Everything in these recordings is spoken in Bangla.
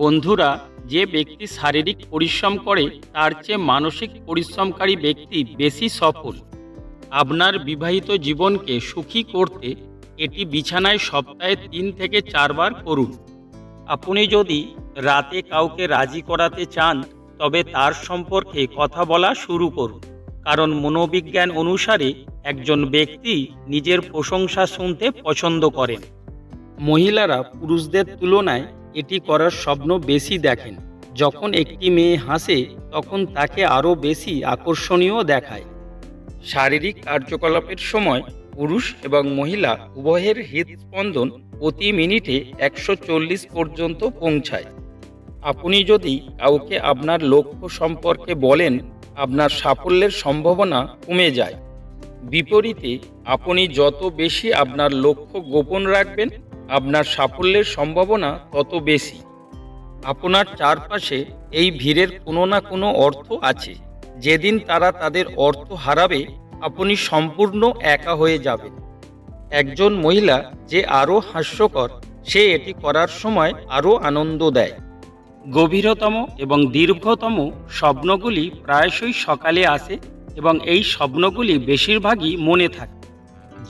বন্ধুরা, যে ব্যক্তি শারীরিক পরিশ্রম করে, তার চেয়ে মানসিক পরিশ্রমকারী ব্যক্তি বেশি সফল। আপনার বিবাহিত জীবনকে সুখী করতে এটি বিছানায় সপ্তাহে তিন থেকে চারবার করুন। আপনি যদি রাতে কাউকে রাজি করাতে চান, তবে তার সম্পর্কে কথা বলা শুরু করুন। কারণ মনোবিজ্ঞান অনুসারে একজন ব্যক্তি নিজের প্রশংসা শুনতে পছন্দ করেন। মহিলারা পুরুষদের তুলনায় এটি করার স্বপ্ন বেশি দেখেন। যখন একটি মেয়ে হাসে, তখন তাকে আরও বেশি আকর্ষণীয় দেখায়। শারীরিক কার্যকলাপের সময় পুরুষ এবং মহিলা উভয়ের হৃদস্পন্দন প্রতি মিনিটে একশো চল্লিশ পর্যন্ত পৌঁছায়। আপনি যদি কাউকে আপনার লক্ষ্য সম্পর্কে বলেন, আপনার সাফল্যের সম্ভাবনা কমে যায়। বিপরীতে, আপনি যত বেশি আপনার লক্ষ্য গোপন রাখবেন আপনার সাফল্যের সম্ভাবনা তত বেশি। আপনার চারপাশে এই ভিড়ের কোনো না কোনো অর্থ আছে। যেদিন তারা তাদের অর্থ হারাবে, আপনি সম্পূর্ণ একা হয়ে যাবেন। একজন মহিলা যে আরও হাস্যকর, সে এটি করার সময় আরও আনন্দ দেয়। গভীরতম এবং দীর্ঘতম স্বপ্নগুলি প্রায়শই সকালে আসে এবং এই স্বপ্নগুলি বেশিরভাগই মনে থাকে।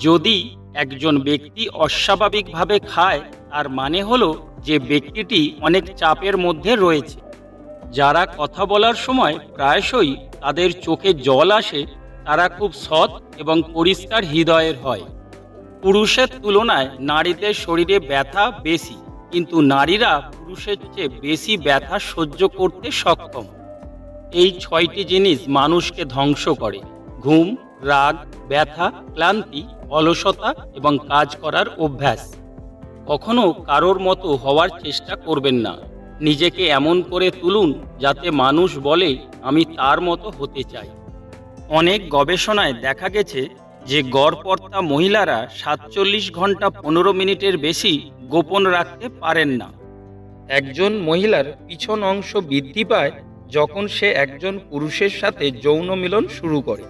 যদি একজন ব্যক্তি অস্বাভাবিকভাবে খায়, তার মানে হলো যে ব্যক্তিটি অনেক চাপের মধ্যে রয়েছে। যারা কথা বলার সময় প্রায়শই তাদের চোখে জল আসে, তারা খুব সৎ এবং পরিষ্কার হৃদয়ের হয়। পুরুষের তুলনায় নারীদের শরীরে ব্যথা বেশি, কিন্তু নারীরা পুরুষের চেয়ে বেশি ব্যথা সহ্য করতে সক্ষম। এই ছয়টি জিনিস মানুষকে ধ্বংস করে। ঘুম, রাগ, ব্যথা, ক্লান্তি অলসতা এবং কাজ করার অভ্যাস। কখনো কারোর মতো হওয়ার চেষ্টা করবেন না। নিজেকে এমন করে তুলুন যাতে মানুষ বলে, আমি তার মতো হতে চাই। অনেক গবেষণায় দেখা গেছে যে গড়পর্তা মহিলারা সাতচল্লিশ ঘণ্টা পনেরো মিনিটের বেশি গোপন রাখতে পারেন না। একজন মহিলার পিছন অংশ বৃদ্ধি পায় যখন সে একজন পুরুষের সাথে যৌন মিলন শুরু করে।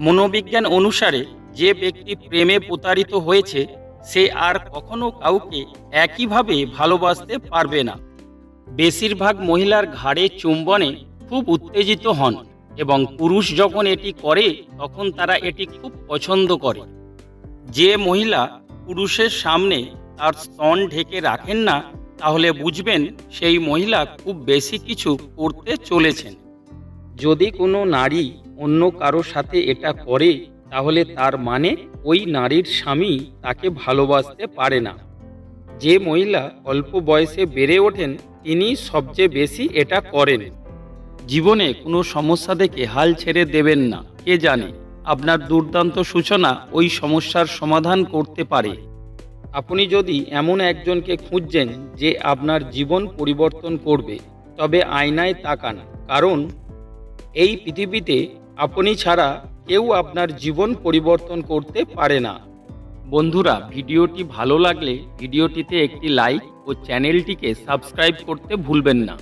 মনোবিজ্ঞান অনুসারে যে ব্যক্তি প্রেমে প্রতারিত হয়েছে, সে আর কখনো কাউকে একইভাবে ভালোবাসতে পারবে না। বেশিরভাগ মহিলার ঘাড়ে চুম্বনে খুব উত্তেজিত হন এবং পুরুষ যখন এটি করে, তখন তারা এটি খুব পছন্দ করে। যে মহিলা পুরুষের সামনে তার স্তন ঢেকে রাখেন না, তাহলে বুঝবেন সেই মহিলা খুব বেশি কিছু করতে চলেছেন। যদি কোনো নারী অন্য কারও সাথে এটা করে তাহলে তার মানে ওই নারীর স্বামী তাকে ভালোবাসতে পারে না। যে মহিলা অল্প বয়সে বেড়ে ওঠেন, তিনি সবচেয়ে বেশি এটা করেন। জীবনে কোনো সমস্যা দেখে হাল ছেড়ে দেবেন না, কে জানে? আপনার দুর্দান্ত সূচনা ওই সমস্যার সমাধান করতে পারে। আপনি যদি এমন একজনকে খুঁজছেন যে আপনার জীবন পরিবর্তন করবে, তবে আয়নায় তাকান, কারণ এই পৃথিবীতে আপনি ছাড়া কেউ আপনার জীবন পরিবর্তন করতে পারে না। বন্ধুরা, ভিডিওটি ভালো লাগলে ভিডিওটিতে একটি লাইক ও চ্যানেলটিকে সাবস্ক্রাইব করতে ভুলবেন না।